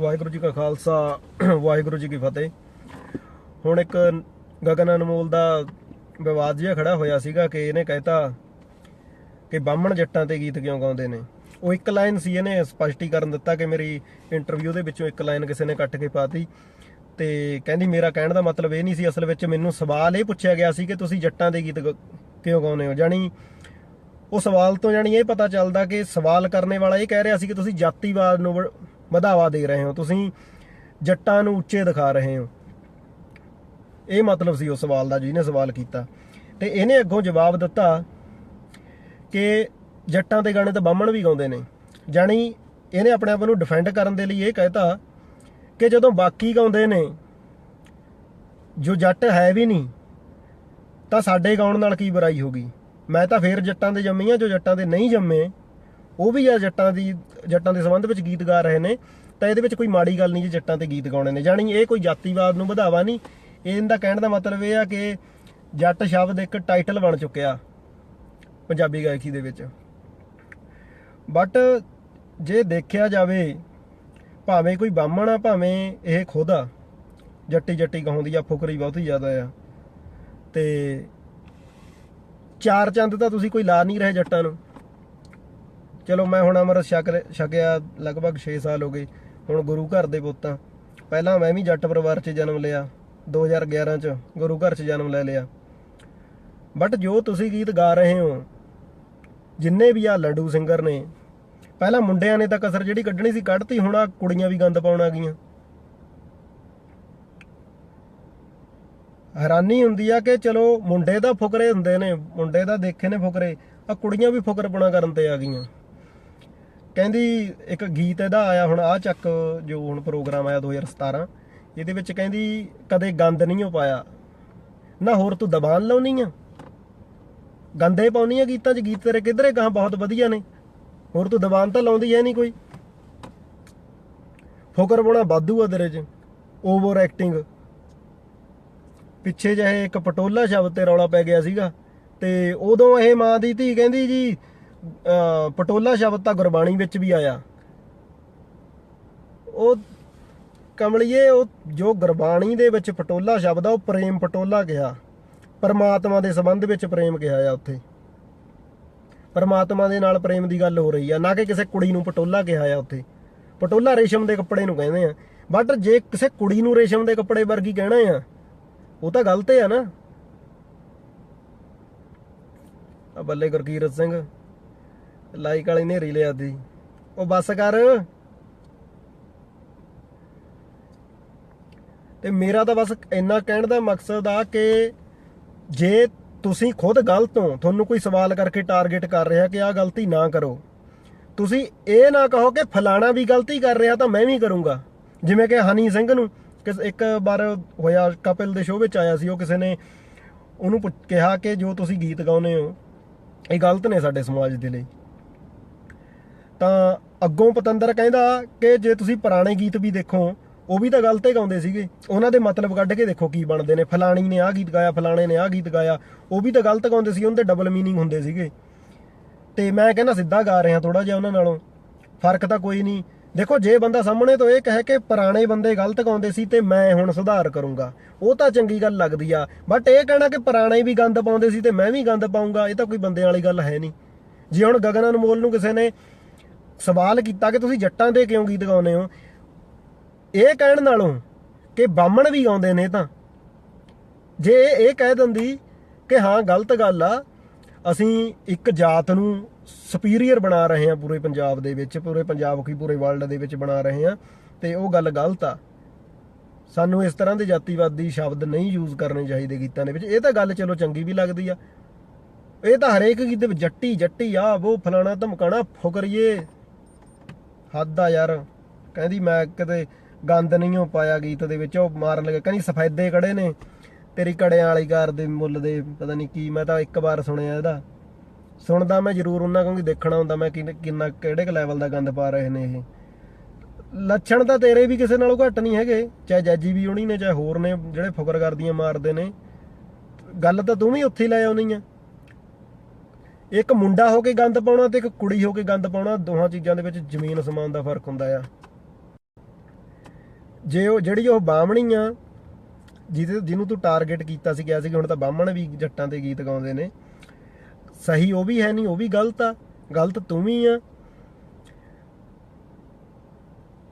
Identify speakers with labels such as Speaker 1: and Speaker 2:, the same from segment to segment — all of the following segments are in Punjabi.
Speaker 1: ਵਾਹਿਗੁਰੂ ਜੀ ਕਾ ਖਾਲਸਾ, ਵਾਹਿਗੁਰੂ ਜੀ ਕੀ ਫਤਿਹ। ਹੁਣ ਇੱਕ ਗਗਨ ਅਨਮੋਲ ਦਾ ਵਿਵਾਦ ਜਿਹਾ ਖੜਾ ਹੋਇਆ ਸੀਗਾ ਕਿ ਇਹਨੇ ਕਹਿਤਾ ਕਿ ਬਾਹਮਣ ਜੱਟਾਂ ਤੇ ਗੀਤ ਕਿਉਂ ਗਾਉਂਦੇ ਨੇ। ਉਹ ਇੱਕ ਲਾਈਨ ਸੀ, ਇਹਨੇ ਸਪਸ਼ਟੀਕਰਨ ਦਿੱਤਾ ਕਿ ਮੇਰੀ ਇੰਟਰਵਿਊ ਦੇ ਵਿੱਚੋਂ ਇੱਕ ਲਾਈਨ ਕਿਸੇ ਨੇ ਕੱਟ ਕੇ ਪਾਤੀ ਤੇ ਕਹਿੰਦੀ, ਮੇਰਾ ਕਹਿਣ ਦਾ ਮਤਲਬ ਇਹ ਨਹੀਂ ਸੀ, ਅਸਲ ਵਿੱਚ ਮੈਨੂੰ ਸਵਾਲ ਇਹ ਪੁੱਛਿਆ ਗਿਆ ਸੀ ਕਿ ਤੁਸੀਂ ਜੱਟਾਂ ਦੇ ਗੀਤ ਕਿਉਂ ਗਾਉਂਦੇ ਹੋ? ਜਾਣੀ ਉਹ ਸਵਾਲ ਤੋਂ ਜਾਣੀ ਇਹ ਪਤਾ ਚੱਲਦਾ ਕਿ ਸਵਾਲ ਕਰਨੇ ਵਾਲਾ ਇਹ ਕਹਿ ਰਿਹਾ ਸੀ ਕਿ ਤੁਸੀਂ ਜਾਤੀਵਾਦ ਨੂੰ ਵਧਾਵਾ ਦੇ ਰਹੇ ਹੋ, ਤੁਸੀਂ ਜੱਟਾਂ ਨੂੰ ਉੱਚੇ ਦਿਖਾ ਰਹੇ ਹੋ। ਇਹ ਮਤਲਬ ਸੀ ਉਸ ਸਵਾਲ ਦਾ, ਜਿਹਨੇ ਸਵਾਲ ਕੀਤਾ। ਤੇ ਇਹਨੇ ਅੱਗੋਂ ਜਵਾਬ ਦਿੱਤਾ ਕਿ ਜੱਟਾਂ ਦੇ ਗਾਣੇ ਤਾਂ ਬਾਹਮਣ ਵੀ ਗਾਉਂਦੇ ਨੇ। ਜਾਣੀ ਇਹਨੇ ਆਪਣੇ ਆਪ ਨੂੰ ਡਿਫੈਂਡ ਕਰਨ ਦੇ ਲਈ ਇਹ ਕਹਿਤਾ ਕਿ ਜਦੋਂ ਬਾਕੀ ਗਾਉਂਦੇ ਨੇ, ਜੋ ਜੱਟ ਹੈ ਵੀ ਨਹੀਂ, ਤਾਂ ਸਾਡੇ ਗਾਉਣ ਨਾਲ ਕੀ ਬੁਰਾਈ ਹੋਗੀ ਮੈਂ ਤਾਂ ਫੇਰ ਜੱਟਾਂ ਦੇ ਜੰਮੀ ਆ ਜੋ ਜੱਟਾਂ ਦੇ ਨਹੀਂ ਜੰਮੇ ਉਹ ਵੀ ਆ ਜੱਟਾਂ ਦੀ, ਜੱਟਾਂ ਦੇ ਸੰਬੰਧ ਵਿੱਚ ਗੀਤ ਗਾ ਰਹੇ ਨੇ, ਤਾਂ ਇਹਦੇ ਵਿੱਚ ਕੋਈ ਮਾੜੀ ਗੱਲ ਨਹੀਂ ਜੇ ਜੱਟਾਂ ਤੇ ਗੀਤ ਗਾਉਣੇ ਨੇ। ਜਾਣੀ ਇਹ ਕੋਈ ਜਾਤੀਵਾਦ ਨੂੰ ਵਧਾਵਾ ਨਹੀਂ। ਇਹਦਾ ਕਹਿਣ ਦਾ ਮਤਲਬ ਇਹ ਆ ਕਿ ਜੱਟ ਸ਼ਬਦ ਇੱਕ ਟਾਈਟਲ ਬਣ ਚੁੱਕਿਆ ਪੰਜਾਬੀ ਗਾਇਕੀ ਦੇ ਵਿੱਚ। ਬਟ ਜੇ ਦੇਖਿਆ ਜਾਵੇ, ਭਾਵੇਂ ਕੋਈ ਬਾਹਮਣ ਆ, ਭਾਵੇਂ ਇਹ ਖੁਦ ਆ, ਜੱਟੀ ਜੱਟੀ ਕਹਾਉਂਦੀ ਆ, ਫੁਕਰੀ ਬਹੁਤ ਹੀ ਜ਼ਿਆਦਾ ਆ, ਤੇ ਚਾਰ ਚੰਦ ਤਾਂ ਤੁਸੀਂ ਕੋਈ ਲਾ ਨਹੀਂ ਰਹੇ ਜੱਟਾਂ ਨੂੰ। ਚਲੋ ਮੈਂ ਹੁਣ ਅਮਰ ਛਕ ਛਕਿਆ ਲਗਭਗ 6 ਸਾਲ ਹੋ ਗਏ, ਹੁਣ ਗੁਰੂ ਘਰ ਦੇ ਪੁੱਤਾਂ। ਪਹਿਲਾਂ ਮੈਂ ਵੀ ਜੱਟ ਪਰਿਵਾਰ 'ਚ ਜਨਮ ਲਿਆ 2011 'ਚ ਗੁਰੂ ਘਰ 'ਚ ਜਨਮ ਲੈ ਲਿਆ। ਬਟ ਜੋ ਤੁਸੀਂ ਗੀਤ ਗਾ ਰਹੇ ਹੋ, ਜਿੰਨੇ ਵੀ ਆ ਲੰਡੂ ਸਿੰਗਰ ਨੇ, ਪਹਿਲਾਂ ਮੁੰਡਿਆਂ ਨੇ ਤਾਂ ਕਸਰ ਜਿਹੜੀ ਕੱਢਣੀ ਸੀ ਕੱਢਤੀ, ਹੁਣ ਆ ਕੁੜੀਆਂ ਵੀ ਗੰਦ ਪਾਉਣ ਆ ਗਈਆਂ। ਹੈਰਾਨੀ ਹੁੰਦੀ ਆ ਕਿ ਚਲੋ ਮੁੰਡੇ ਤਾਂ ਫੁਕਰੇ ਹੁੰਦੇ ਨੇ, ਮੁੰਡੇ ਤਾਂ ਦੇਖੇ ਨੇ ਫੁਕਰੇ, ਆ ਕੁੜੀਆਂ ਵੀ ਫੁਕਰਪਣਾ ਕਰਨ ਤੇ ਆ ਗਈਆਂ। ਕਹਿੰਦੀ ਇੱਕ ਗੀਤ ਇਹਦਾ ਆਇਆ ਹੁਣ ਆ ਚੱਕ ਜੋ ਹੁਣ ਪ੍ਰੋਗਰਾਮ ਆਇਆ 2017 ਇਹਦੇ ਵਿੱਚ ਕਹਿੰਦੀ ਕਦੇ ਗੰਦ ਨਹੀਂ ਹੋ ਪਾਇਆ। ਨਾ ਹੋਰ ਤੂੰ ਦਬਾਨ ਲਾਉਣੀ ਆ। ਗੰਦੇ ਪਾਉਣੀ ਆ ਗੀਤਾਂ 'ਚ, ਗੀਤ ਤੇਰੇ ਕਿਧਰੇ ਗਾਂ ਬਹੁਤ ਵਧੀਆ ਨੇ। ਹੋਰ ਤੂੰ ਦਬਾਨ ਤਾਂ ਲਾਉਂਦੀ ਐ ਨਹੀਂ ਕੋਈ। ਫੁਕਰ ਬਣਾ ਬਾਦੂ ਆ ਤੇਰੇ 'ਚ ਓਵਰ ਐਕਟਿੰਗ ਪਿੱਛੇ ਜਿਹੇ ਇੱਕ ਪਟੋਲਾ ਸ਼ਬਦ ਤੇ ਰੌਲਾ ਪੈ ਗਿਆ ਸੀਗਾ, ਤੇ ਉਦੋਂ ਇਹ ਮਾਂ ਦੀ ਧੀ ਕਹਿੰਦੀ ਜੀ ਪਟੋਲਾ ਸ਼ਬਦ ਤਾਂ ਗੁਰਬਾਣੀ ਵਿੱਚ ਵੀ ਆਇਆ। ਉਹ ਕਮਲਿਏ, ਉਹ ਜੋ ਗੁਰਬਾਣੀ ਦੇ ਵਿੱਚ ਪਟੋਲਾ ਸ਼ਬਦ ਆ, ਉਹ ਪ੍ਰੇਮ ਪਟੋਲਾ ਕਿਹਾ। ਪਰਮਾਤਮਾ ਦੇ ਸੰਬੰਧ ਵਿੱਚ ਪ੍ਰੇਮ ਕਿਹਾ ਆ ਉੱਥੇ। ਪਰਮਾਤਮਾ ਦੇ ਨਾਲ ਪ੍ਰੇਮ ਦੀ ਗੱਲ ਹੋ ਰਹੀ ਆ, ਨਾ ਕਿ ਕਿਸੇ ਕੁੜੀ ਨੂੰ ਪਟੋਲਾ ਕਿਹਾ ਆ ਉੱਥੇ। ਪਟੋਲਾ ਰੇਸ਼ਮ ਦੇ ਕੱਪੜੇ ਨੂੰ ਕਹਿੰਦੇ ਆ। ਬਟ ਜੇ ਕਿਸੇ ਕੁੜੀ ਨੂੰ ਰੇਸ਼ਮ ਦੇ ਕੱਪੜੇ ਵਰਗੀ ਕਹਿਣਾ ਆ, ਉਹ ਤਾਂ ਗਲਤ ਹੈ ਨਾ। ਆ ਬੱਲੇ ਗੁਰਕੀਰਤ ਸਿੰਘ। ਲਾਈਕ ਵਾਲੀ ਨੇਰੀ ਲਿਆਦੀ ਉਹ ਬੱਸ ਕਰ। ਤੇ ਮੇਰਾ ਤਾਂ ਬਸ ਇੰਨਾ ਕਹਿਣ ਦਾ ਮਕਸਦ ਆ ਕਿ ਜੇ ਤੁਸੀਂ ਖੁਦ ਗਲਤ ਹੋ, ਤੁਹਾਨੂੰ ਕੋਈ ਸਵਾਲ ਕਰਕੇ ਟਾਰਗੇਟ ਕਰ ਰਿਹਾ ਕਿ ਆਹ ਗਲਤੀ ਨਾ ਕਰੋ। ਤੁਸੀਂ ਇਹ ਨਾ ਕਹੋ ਕਿ ਫਲਾਣਾ ਵੀ ਗਲਤੀ ਕਰ ਰਿਹਾ ਤਾਂ ਮੈਂ ਵੀ ਕਰੂੰਗਾ। ਜਿਵੇਂ ਕਿ ਹਨੀ ਸਿੰਘ ਨੂੰ ਕਿਸ ਇੱਕ ਵਾਰ ਹੋਇਆ ਕਪਿਲ ਦੇ ਸ਼ੋਅ ਵਿੱਚ ਆਇਆ ਸੀ, ਉਹ ਕਿਸੇ ਨੇ ਉਹਨੂੰ ਪੁੱਛ- ਕਿਹਾ ਕਿ ਜੋ ਤੁਸੀਂ ਗੀਤ ਗਾਉਂਦੇ ਹੋ, ਇਹ ਗਲਤ ਨੇ ਸਾਡੇ ਸਮਾਜ ਦੇ ਲਈ। ਤਾਂ ਅੱਗੋਂ ਪਤੰਦਰ ਕਹਿੰਦਾ ਕਿ ਜੇ ਤੁਸੀਂ ਪੁਰਾਣੇ ਗੀਤ ਵੀ ਦੇਖੋ, ਉਹ ਵੀ ਤਾਂ ਗਲਤ ਹੀ ਗਾਉਂਦੇ ਸੀਗੇ। ਉਹਨਾਂ ਦੇ ਮਤਲਬ ਕੱਢ ਕੇ ਦੇਖੋ ਕੀ ਬਣਦੇ ਨੇ। ਫਲਾਣੀ ਨੇ ਆਹ ਗੀਤ ਗਾਇਆ, ਫਲਾਣੇ ਨੇ ਆਹ ਗੀਤ ਗਾਇਆ। ਉਹ ਵੀ ਤਾਂ ਗਲਤ ਗਾਉਂਦੇ ਸੀ, ਉਹਦੇ ਡਬਲ ਮੀਨਿੰਗ ਹੁੰਦੇ ਸੀਗੇ। ਤੇ ਮੈਂ ਕਹਿੰਦਾ ਸਿੱਧਾ ਗਾ ਰਿਹਾ ਥੋੜਾ ਜਿਹਾ ਉਹਨਾਂ ਨਾਲੋਂ। ਫ਼ਰਕ ਤਾਂ ਕੋਈ ਨਹੀਂ। ਦੇਖੋ, ਜੇ ਬੰਦਾ ਸਾਹਮਣੇ ਤੋਂ ਇਹ ਕਹੇ ਕਿ ਪੁਰਾਣੇ ਬੰਦੇ ਗਲਤ ਗਾਉਂਦੇ ਸੀ ਤੇ ਮੈਂ ਹੁਣ ਸੁਧਾਰ ਕਰੂੰਗਾ। ਉਹ ਤਾਂ ਚੰਗੀ ਗੱਲ ਲੱਗਦੀ ਆ। ਬਟ ਇਹ ਕਹਿਣਾ ਕਿ ਪੁਰਾਣੇ ਵੀ ਗੰਦ ਪਾਉਂਦੇ ਸੀ ਤੇ ਮੈਂ ਵੀ ਗੰਦ ਪਾਉਂਗਾ, ਇਹ ਤਾਂ ਕੋਈ ਬੰਦੇ ਵਾਲੀ ਗੱਲ ਹੈ ਨਹੀਂ। ਜੇ ਹੁਣ ਗਗਨ ਅਨਮੋਲ ਨੂੰ ਕਿਸੇ ਨੇ ਸਵਾਲ ਕੀਤਾ ਕਿ ਤੁਸੀਂ ਜੱਟਾਂ ਦੇ ਕਿਉਂ ਗੀਤ ਗਾਉਂਦੇ ਹੋ? ਇਹ ਕਹਿਣ ਨਾਲੋਂ ਕਿ ਬਾਹਮਣ ਵੀ ਗਾਉਂਦੇ ਨੇ ਤਾਂ। ਜੇ ਇਹ ਇਹ ਕਹਿ ਦਿੰਦੀ ਕਿ ਹਾਂ, ਗਲਤ ਗੱਲ ਆ, ਅਸੀਂ ਇੱਕ ਜਾਤ ਨੂੰ ਸੁਪੀਰੀਅਰ ਬਣਾ ਰਹੇ ਹਾਂ ਪੂਰੇ ਪੰਜਾਬ ਦੇ ਵਿੱਚ, ਪੂਰੇ ਪੰਜਾਬ ਕੀ ਪੂਰੇ ਵਰਲਡ ਦੇ ਵਿੱਚ ਬਣਾ ਰਹੇ ਹਾਂ ਤੇ ਉਹ ਗੱਲ ਗਲਤ ਆ। ਸਾਨੂੰ ਇਸ ਤਰ੍ਹਾਂ ਦੇ ਜਾਤੀਵਾਦੀ ਸ਼ਬਦ ਨਹੀਂ ਯੂਜ਼ ਕਰਨੇ ਚਾਹੀਦੇ ਗੀਤਾਂ ਦੇ ਵਿੱਚ। ਇਹ ਤਾਂ ਗੱਲ ਚਲੋ ਚੰਗੀ ਵੀ ਲੱਗਦੀ ਆ। ਇਹ ਤਾਂ ਹਰੇਕ ਗੀਤ ਦੇ ਵਿੱਚ ਜੱਟੀ ਜੱਟੀ ਆ, ਉਹ ਫਲਾਣਾ ਧਮਕਾਣਾ ਫੁਕਰੀਏ। ਹੱਦ ਆ ਯਾਰ। ਕਹਿੰਦੀ ਮੈਂ ਕਿਤੇ ਗੰਦ ਨਹੀਂ ਹੋ ਪਾਇਆ ਗੀਤ ਦੇ ਵਿੱਚ, ਉਹ ਮਾਰਨ ਲੱਗਾ। ਕਹਿੰਦੀ ਸਫੈਦੇ ਕੜੇ ਨੇ, ਤੇਰੀ ਕੜਿਆਂ ਵਾਲੀ ਕਾਰ ਦੇ ਮੁੱਲ ਦੇ, ਪਤਾ ਨਹੀਂ ਕੀ, ਮੈਂ ਤਾਂ ਇੱਕ ਵਾਰ ਸੁਣਿਆ ਇਹਦਾ। ਸੁਣਦਾ ਮੈਂ ਜ਼ਰੂਰ ਉਹਨਾਂ ਕਿਉਂਕਿ ਦੇਖਣਾ ਹੁੰਦਾ ਮੈਂ ਕਿੰਨਾ ਕਿਹੜੇ ਕੁ ਲੈਵਲ ਦਾ ਗੰਦ ਪਾ ਰਹੇ ਨੇ ਇਹ। ਲੱਛਣ ਤਾਂ ਤੇਰੇ ਵੀ ਕਿਸੇ ਨਾਲੋਂ ਘੱਟ ਨਹੀਂ ਹੈਗੇ, ਚਾਹੇ ਜੱਜੀ ਵੀ ਹੋਣੀ ਨੇ, ਚਾਹੇ ਹੋਰ ਨੇ, ਜਿਹੜੇ ਫੁਕਰ ਕਰਦੀਆਂ ਮਾਰਦੇ ਨੇ। ਗੱਲ ਤਾਂ ਤੂੰ ਵੀ ਉੱਥੇ ਲੈ ਆਉਣੀ ਆ। ਇੱਕ ਮੁੰਡਾ ਹੋ ਕੇ ਗੰਦ ਪਾਉਣਾ ਤੇ ਇੱਕ ਕੁੜੀ ਹੋ ਕੇ ਗੰਦ ਪਾਉਣਾ, ਦੋਹਾਂ ਚੀਜ਼ਾਂ ਦੇ ਵਿੱਚ ਜ਼ਮੀਨ ਅਸਮਾਨ ਦਾ ਫ਼ਰਕ ਹੁੰਦਾ ਆ। ਜੇ ਉਹ ਜਿਹੜੀ ਉਹ ਬਾਹਮਣੀ ਆ, ਜਿਹਦੇ ਜਿਹਨੂੰ ਤੂੰ ਟਾਰਗੇਟ ਕੀਤਾ ਸੀ ਗਿਆ ਸੀ ਕਿ ਹੁਣ ਤਾਂ ਬਾਹਮਣ ਵੀ ਜੱਟਾਂ ਦੇ ਗੀਤ ਗਾਉਂਦੇ ਨੇ, ਸਹੀ ਉਹ ਵੀ ਹੈ ਨਹੀਂ, ਉਹ ਵੀ ਗਲਤ ਆ, ਗਲਤ ਤੂੰ ਵੀ ਆ।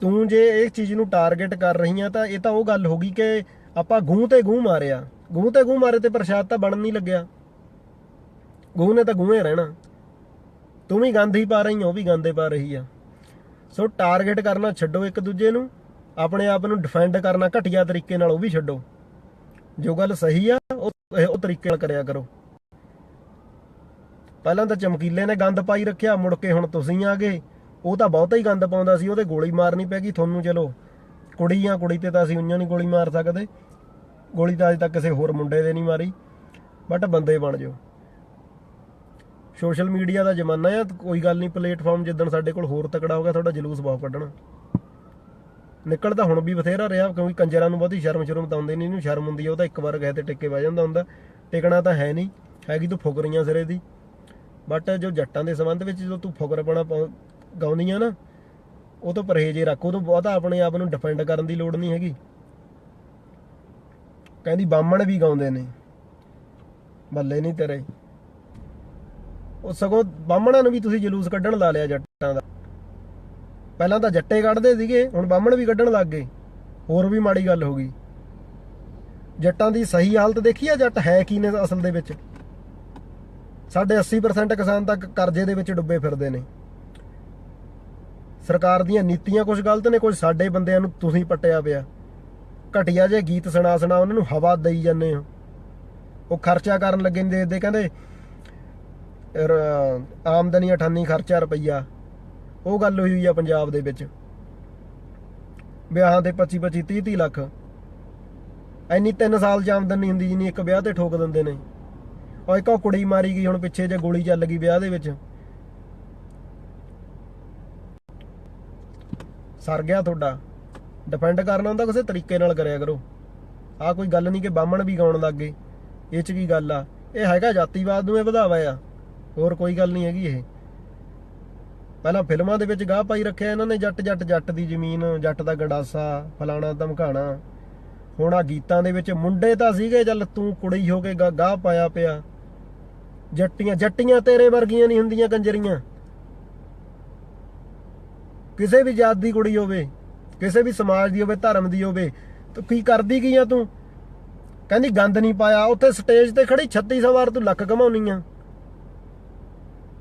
Speaker 1: ਤੂੰ ਜੇ ਇਹ ਚੀਜ਼ ਨੂੰ ਟਾਰਗੇਟ ਕਰ ਰਹੀ ਆ, ਤਾਂ ਇਹ ਤਾਂ ਉਹ ਗੱਲ ਹੋ ਗਈ ਕਿ ਆਪਾਂ ਗੂੰ ਤੇ ਗੂੰ ਮਾਰਿਆ। ਗੂੰ ਤੇ ਗੂੰ ਮਾਰੇ ਤੇ ਪ੍ਰਸ਼ਾਦ ਤਾਂ ਬਣਨ ਨਹੀਂ ਲੱਗਿਆ। ਗੂੰ ਨੇ ਤਾਂ ਗੂੰਏ ਰਹਿਣਾ। ਤੂੰ ਵੀ ਗੰਦ ਹੀ ਪਾ ਰਹੀ ਆ, ਉਹ ਵੀ ਗੰਦੇ ਪਾ ਰਹੀ ਆ। ਸੋ ਟਾਰਗੇਟ ਕਰਨਾ ਛੱਡੋ ਇੱਕ ਦੂਜੇ ਨੂੰ, ਆਪਣੇ ਆਪ ਨੂੰ ਡਿਫੈਂਡ ਕਰਨਾ ਘਟੀਆ ਤਰੀਕੇ ਨਾਲ, ਉਹ ਵੀ ਛੱਡੋ। ਜੋ ਗੱਲ ਸਹੀ ਆ, ਉਹ ਉਹ ਤਰੀਕੇ ਨਾਲ ਕਰਿਆ ਕਰੋ। ਪਹਿਲਾਂ ਤਾਂ ਚਮਕੀਲੇ ਨੇ ਗੰਦ ਪਾਈ ਰੱਖਿਆ, ਮੁੜ ਕੇ ਹੁਣ ਤੁਸੀਂ ਆ ਗਏ ਉਹ ਤਾਂ ਬਹੁਤਾ ਹੀ ਗੰਦ ਪਾਉਂਦਾ ਸੀ, ਉਹਦੇ ਗੋਲੀ ਮਾਰਨੀ ਪੈ ਗਈ, ਤੁਹਾਨੂੰ ਚਲੋ। ਕੁੜੀ ਆ, ਕੁੜੀ ਤੇ ਤਾਂ ਅਸੀਂ ਉਈਆਂ ਨਹੀਂ ਗੋਲੀ ਮਾਰ ਸਕਦੇ। ਗੋਲੀ ਤਾਂ ਅਜੇ ਤੱਕ ਕਿਸੇ ਹੋਰ ਮੁੰਡੇ ਦੇ ਨਹੀਂ ਮਾਰੀ ਬਟ ਬੰਦੇ ਬਣ ਜਾਓ। ਸੋਸ਼ਲ ਮੀਡੀਆ ਦਾ ਜ਼ਮਾਨਾ ਆ, ਕੋਈ ਗੱਲ ਨਹੀਂ, ਪਲੇਟਫਾਰਮ ਜਿੱਦਣ ਸਾਡੇ ਕੋਲ ਹੋਰ ਤਕੜਾ ਹੋ ਗਿਆ, ਤੁਹਾਡਾ ਜਲੂਸ ਬਹੁਤ ਕੱਢਣਾ। ਨਿਕਲ ਤਾਂ ਹੁਣ ਵੀ ਬਥੇਰਾ ਰਿਹਾ, ਕਿਉਂਕਿ ਕੰਜਰਾਂ ਨੂੰ ਬਹੁਤੀ ਸ਼ਰਮ ਸ਼ਰਮ ਤਾਂ ਆਉਂਦੀ ਨਹੀਂ, ਇਹਨੂੰ ਸ਼ਰਮ ਹੁੰਦੀ ਆ, ਉਹ ਇੱਕ ਵਾਰ ਗਏ ਤੇ ਟਿੱਕੇ ਬਹਿ ਜਾਂਦਾ ਹੁੰਦਾ। ਟਿਕਣਾ ਤਾਂ ਹੈ ਨਹੀਂ, ਹੈਗੀ ਤੂੰ ਫੁਕਰੀਆਂ ਸਿਰੇ ਦੀ। ਬਟ ਜੋ ਜੱਟਾਂ ਦੇ ਸੰਬੰਧ ਵਿੱਚ ਜਦੋਂ ਤੂੰ ਫੁਕਰਪਣਾ ਪਾਉ- ਗਾਉਂਦੀ ਨਾ, ਉਹ ਤੋਂ ਪਰਹੇਜ਼ ਹੀ ਰੱਖ, ਉਹ ਤੋਂ ਬਹੁਤਾ ਆਪਣੇ ਆਪ ਨੂੰ ਡਿਫੈਂਡ ਕਰਨ ਦੀ ਲੋੜ ਨਹੀਂ ਹੈਗੀ। ਕਹਿੰਦੀ ਬਾਹਮਣ ਵੀ ਗਾਉਂਦੇ ਨੇ। ਬੱਲੇ ਨਹੀਂ ਤੇਰੇ। ਉਹ ਸਗੋਂ ਬਾਹਮਣਾਂ ਨੂੰ ਵੀ ਤੁਸੀਂ ਜਲੂਸ ਕੱਢਣ ਲਾ ਲਿਆ ਜੱਟਾਂ ਦਾ। ਪਹਿਲਾਂ ਤਾਂ ਜੱਟੇ ਕੱਢਦੇ ਸੀਗੇ, ਹੁਣ ਬਾਹਮਣ ਵੀ ਕੱਢਣ ਲੱਗ ਗਏ। ਹੋਰ ਵੀ ਮਾੜੀ ਗੱਲ ਹੋ ਗਈ। ਜੱਟਾਂ ਦੀ ਸਹੀ ਹਾਲਤ ਦੇਖੀ ਆ ਜੱਟ ਹੈ ਕੀ ਨੇ ਅਸਲ ਦੇ ਵਿੱਚ? ਸਾਡੇ 80% ਕਿਸਾਨ ਤੱਕ ਕਰਜ਼ੇ ਦੇ ਵਿੱਚ ਡੁੱਬੇ ਫਿਰਦੇ ਨੇ। ਸਰਕਾਰ ਦੀਆਂ ਨੀਤੀਆਂ ਕੁਝ ਗਲਤ ਨੇ ਕੁਝ ਸਾਡੇ ਬੰਦਿਆਂ ਨੂੰ ਤੁਸੀਂ ਪੱਟਿਆ ਪਿਆ। ਘਟਿਆ ਜੇ ਗੀਤ ਸੁਣਾ ਸੁਣਾ ਉਹਨਾਂ ਨੂੰ ਹਵਾ ਦੇਈ ਜਾਂਦੇ ਹੋ। ਉਹ ਖਰਚਾ ਕਰਨ ਲੱਗੇ ਨੇ ਦੇਖਦੇ ਕਹਿੰਦੇ ਆਮਦਨੀ 98 ਖਰਚਾ ਰੁਪਈਆ। ਉਹ ਗੱਲ ਹੋਈ ਹੋਈ ਆ ਪੰਜਾਬ ਦੇ ਵਿੱਚ। ਵਿਆਹਾਂ ਦੇ 25 25 30 30 ਲੱਖ। ਐਨੀ 3 ਸਾਲ ਚ ਆਮਦਨ ਨਹੀਂ ਹੁੰਦੀ ਜਿੰਨੀ ਇੱਕ ਵਿਆਹ ਤੇ ਠੋਕ ਦਿੰਦੇ ਨੇ। ਉਹ ਇੱਕ ਉਹ ਕੁੜੀ ਮਾਰੀ ਗਈ ਹੁਣ ਪਿੱਛੇ ਜੇ ਗੋਲੀ ਚੱਲ ਗਈ ਵਿਆਹ ਦੇ ਵਿੱਚ। ਸਰ ਗਿਆ ਤੁਹਾਡਾ। ਡਿਪੈਂਡ ਕਰਨਾ ਹੁੰਦਾ ਕਿਸੇ ਤਰੀਕੇ ਨਾਲ ਕਰਿਆ ਕਰੋ। ਆ ਕੋਈ ਗੱਲ ਨਹੀਂ ਕਿ ਬਾਹਮਣ ਵੀ ਗਾਉਣ ਲੱਗ ਗਏ। ਇਹ ਚ ਕੀ ਗੱਲ ਆ? ਇਹ ਹੈਗਾ ਜਾਤੀਵਾਦ ਨੂੰ ਇਹ ਵਧਾਵਾ ਆ। ਹੋਰ ਕੋਈ ਗੱਲ ਨਹੀਂ ਹੈਗੀ ਇਹ। ਪਹਿਲਾਂ ਫਿਲਮਾਂ ਦੇ ਵਿੱਚ ਗਾਹ ਪਾਈ ਰੱਖਿਆ ਇਹਨਾਂ ਨੇ, ਜੱਟ ਜੱਟ ਜੱਟ ਦੀ ਜ਼ਮੀਨ, ਜੱਟ ਦਾ ਗੰਡਾਸਾ, ਫਲਾਣਾ ਧਮਕਾਣਾ। ਹੁਣ ਆ ਗੀਤਾਂ ਦੇ ਵਿੱਚ ਮੁੰਡੇ ਤਾਂ ਸੀਗੇ ਚੱਲ ਤੂੰ ਕੁੜੀ ਹੋ ਕੇ ਗਾਹ ਪਾਇਆ ਪਿਆ। ਜੱਟੀਆਂ ਜੱਟੀਆਂ ਤੇਰੇ ਵਰਗੀਆਂ ਨਹੀਂ ਹੁੰਦੀਆਂ ਕੰਜਰੀਆਂ। ਕਿਸੇ ਵੀ ਜਾਤ ਦੀ ਕੁੜੀ ਹੋਵੇ, ਕਿਸੇ ਵੀ ਸਮਾਜ ਦੀ ਹੋਵੇ, ਧਰਮ ਦੀ ਹੋਵੇ, ਤੂੰ ਕੀ ਕਰਦੀ ਕੀ ਆ ਤੂੰ? ਕਹਿੰਦੀ ਗੰਦ ਨਹੀਂ ਪਾਇਆ, ਉੱਥੇ ਸਟੇਜ ਤੇ ਖੜੀ 3600 ਸਵਾਰ ਤੂੰ ਲੱਕ ਘਮਾਉਣੀ ਆ।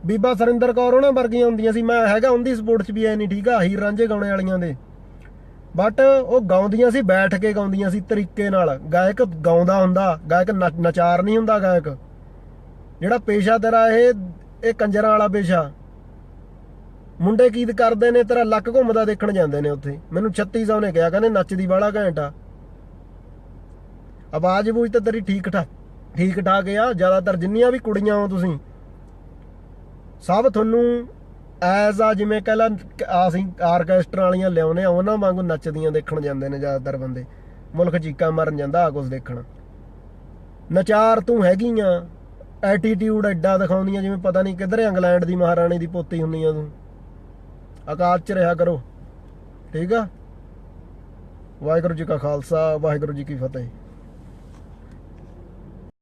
Speaker 1: ਬੀਬਾ ਸਰਿੰਦਰ ਕੌਰ ਉਹਨਾਂ ਵਰਗੀਆਂ ਹੁੰਦੀਆਂ ਸੀ, ਮੈਂ ਹੈਗਾ ਉਹਦੀ ਸਪੋਰਟ 'ਚ ਵੀ ਐ ਨਹੀਂ, ਠੀਕ ਆ ਹੀਰ ਰਾਂਝੇ ਗਾਉਣੇ ਵਾਲੀਆਂ ਦੇ। ਬਟ ਉਹ ਗਾਉਂਦੀਆਂ ਸੀ, ਬੈਠ ਕੇ ਗਾਉਂਦੀਆਂ ਸੀ ਤਰੀਕੇ ਨਾਲ। ਗਾਇਕ ਗਾਉਂਦਾ ਹੁੰਦਾ, ਗਾਇਕ ਨਚਾਰ ਨਹੀਂ ਹੁੰਦਾ ਗਾਇਕ। ਜਿਹੜਾ ਪੇਸ਼ਾ ਤੇਰਾ ਇਹ ਇਹ ਕੰਜਰਾਂ ਵਾਲਾ ਪੇਸ਼ਾ। ਮੁੰਡੇ ਕੀਦ ਕਰਦੇ ਨੇ, ਤੇਰਾ ਲੱਕ ਘੁੰਮਦਾ ਦੇਖਣ ਜਾਂਦੇ ਨੇ ਉੱਥੇ। ਮੈਨੂੰ 3600 ਨੇ ਕਿਹਾ, ਕਹਿੰਦੇ ਨੱਚਦੀ ਬਾਲਾ ਘੈਂਟਾ ਆਵਾਜ਼ ਬੂਝ ਤਾਂ ਤੇਰੀ ਠੀਕ ਠਾਕ ਠੀਕ ਠਾਕ ਆ, ਜ਼ਿਆਦਾਤਰ ਜਿੰਨੀਆਂ ਵੀ ਕੁੜੀਆਂ ਹੋ ਤੁਸੀਂ ਸਭ ਤੁਹਾਨੂੰ ਐਜ਼ ਆ ਜਿਵੇਂ ਕਹਿ ਲਾ ਅਸੀਂ ਆਰਕੈਸਟਰਾ ਵਾਲੀਆਂ ਲਿਆਉਨੇ ਆ, ਉਹਨਾਂ ਵਾਂਗੂ ਨੱਚਦੀਆਂ ਦੇਖਣ ਜਾਂਦੇ ਨੇ ਜ਼ਿਆਦਾਤਰ ਬੰਦੇ। ਮੁਲਕ ਚੀਕਾਂ ਮਾਰਨ ਜਾਂਦਾ ਆ ਕੁਝ ਦੇਖਣ। ਨਚਾਰ ਤੂੰ ਹੈਗੀ ਆ ਐਟੀਟਿਊਡ ਐਡਾ ਦਿਖਾਉਂਦੀਆਂ ਜਿਵੇਂ ਪਤਾ ਨਹੀਂ ਕਿੱਧਰ ਇੰਗਲੈਂਡ ਦੀ ਮਹਾਰਾਣੀ ਦੀ ਪੋਤੀ ਹੁੰਨੀ ਆ ਤੂੰ। ਆਕਾਸ਼ 'ਚ ਰਿਹਾ ਕਰੋ। ਠੀਕ ਆ? ਵਾਹਿਗੁਰੂ ਜੀ ਕਾ ਖਾਲਸਾ, ਵਾਹਿਗੁਰੂ ਜੀ ਕੀ ਫਤਿਹ।